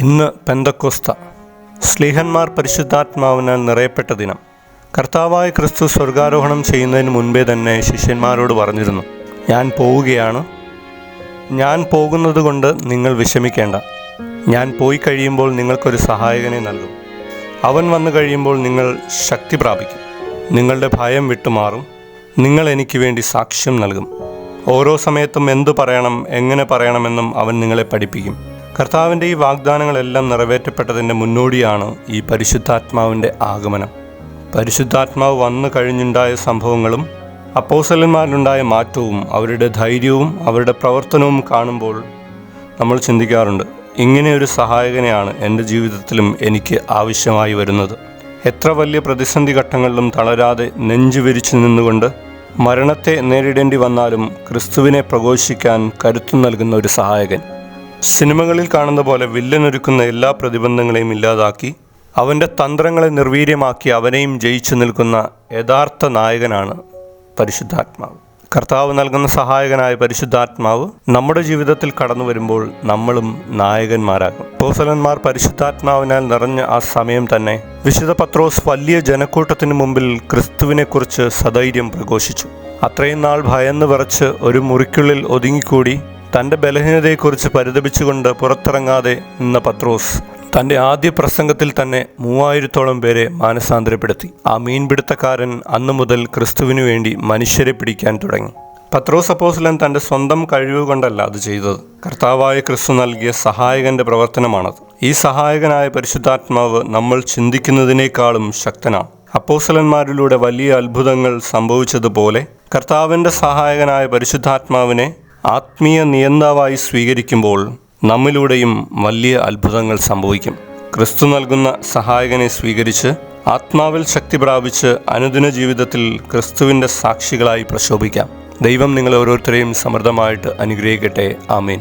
ഇന്ന് പെന്തക്കോസ്ത സ്ലീഹന്മാർ പരിശുദ്ധാത്മാവിനാൽ നിറയപ്പെട്ട ദിനം. കർത്താവായ ക്രിസ്തു സ്വർഗാരോഹണം ചെയ്യുന്നതിന് മുൻപേ തന്നെ ശിഷ്യന്മാരോട് പറഞ്ഞിരുന്നു ഞാൻ പോവുകയാണ്. ഞാൻ പോകുന്നത് കൊണ്ട് നിങ്ങൾ വിഷമിക്കേണ്ട. ഞാൻ പോയി കഴിയുമ്പോൾ നിങ്ങൾക്കൊരു സഹായകനെ നൽകും. അവൻ വന്നു കഴിയുമ്പോൾ നിങ്ങൾ ശക്തി പ്രാപിക്കും. നിങ്ങളുടെ ഭയം വിട്ടുമാറും. നിങ്ങൾ എനിക്ക് വേണ്ടി സാക്ഷ്യം നൽകും. ഓരോ സമയത്തും എന്തു പറയണം എങ്ങനെ പറയണമെന്നും അവൻ നിങ്ങളെ പഠിപ്പിക്കും. കർത്താവിന്റെ ഈ വാഗ്ദാനങ്ങളെല്ലാം നിറവേറ്റപ്പെട്ടതിന്റെ മുന്നോടിയാണ് ഈ പരിശുദ്ധാത്മാവിന്റെ ആഗമനം. പരിശുദ്ധാത്മാവ് വന്നു കഴിഞ്ഞുണ്ടായ സംഭവങ്ങളും അപ്പോസലന്മാരിലുണ്ടായ മാറ്റവും അവരുടെ ധൈര്യവും അവരുടെ പ്രവർത്തനവും കാണുമ്പോൾ നമ്മൾ ചിന്തിക്കാറുണ്ട് ഇങ്ങനെ ഒരു സഹായകനെയാണ് എന്റെ ജീവിതത്തിലും എനിക്ക് ആവശ്യമായി വരുന്നത്. എത്ര വലിയ പ്രതിസന്ധി ഘട്ടങ്ങളിലും തളരാതെ നെഞ്ചു വിരിച്ചു നിന്നുകൊണ്ട് മരണത്തെ നേരിടേണ്ടി വന്നാലും ക്രിസ്തുവിനെ പ്രഘോഷിക്കാൻ കരുത്തു നൽകുന്ന ഒരു സഹായകൻ. സിനിമകളിൽ കാണുന്ന പോലെ വില്ലനൊരുക്കുന്ന എല്ലാ പ്രതിബന്ധങ്ങളെയും ഇല്ലാതാക്കി അവന്റെ തന്ത്രങ്ങളെ നിർവീര്യമാക്കി അവനെയും ജയിച്ചു നിൽക്കുന്ന യഥാർത്ഥ നായകനാണ് പരിശുദ്ധാത്മാവ്. കർത്താവ് നൽകുന്ന സഹായകനായ പരിശുദ്ധാത്മാവ് നമ്മുടെ ജീവിതത്തിൽ കടന്നു വരുമ്പോൾ നമ്മളും നായകന്മാരാകും. പോസലന്മാർ പരിശുദ്ധാത്മാവിനാൽ നിറഞ്ഞ ആ സമയം തന്നെ വിശുദ്ധ പത്രോസ് വലിയ ജനക്കൂട്ടത്തിന് മുമ്പിൽ ക്രിസ്തുവിനെക്കുറിച്ച് സധൈര്യം പ്രഘോഷിച്ചു. അത്രയും നാൾ ഭയന്ന് വിറച്ച് ഒരു മുറിക്കുള്ളിൽ ഒതുങ്ങിക്കൂടി തന്റെ ബലഹീനതയെക്കുറിച്ച് പരിതപിച്ചുകൊണ്ട് പുറത്തിറങ്ങാതെ നിന്ന പത്രോസ് തന്റെ ആദ്യ പ്രസംഗത്തിൽ തന്നെ മൂവായിരത്തോളം പേരെ മാനസാന്തരപ്പെടുത്തി. ആ മീൻപിടുത്തക്കാരൻ അന്നു മുതൽ ക്രിസ്തുവിനു വേണ്ടി മനുഷ്യരെ പിടിക്കാൻ തുടങ്ങി. പത്രോസ് അപ്പോസ്ലൻ തന്റെ സ്വന്തം കഴിവ് കൊണ്ടല്ല അത് ചെയ്തത്. കർത്താവായ ക്രിസ്തു നൽകിയ സഹായകന്റെ പ്രവർത്തനമാണത്. ഈ സഹായകനായ പരിശുദ്ധാത്മാവ് നമ്മൾ ചിന്തിക്കുന്നതിനേക്കാളും ശക്തനാണ്. അപ്പോസലന്മാരിലൂടെ വലിയ അത്ഭുതങ്ങൾ സംഭവിച്ചതുപോലെ കർത്താവിന്റെ സഹായകനായ പരിശുദ്ധാത്മാവിനെ ആത്മീയ നിയന്താവായി സ്വീകരിക്കുമ്പോൾ നമ്മിലൂടെയും വലിയ അത്ഭുതങ്ങൾ സംഭവിക്കും. ക്രിസ്തു നൽകുന്ന സഹായകനെ സ്വീകരിച്ച് ആത്മാവിൽ ശക്തി പ്രാപിച്ച് അനുദിന ജീവിതത്തിൽ ക്രിസ്തുവിന്റെ സാക്ഷികളായി പ്രശോഭിക്കാം. ദൈവം നിങ്ങൾ ഓരോരുത്തരെയും സമൃദ്ധമായിട്ട് അനുഗ്രഹിക്കട്ടെ. ആമീൻ.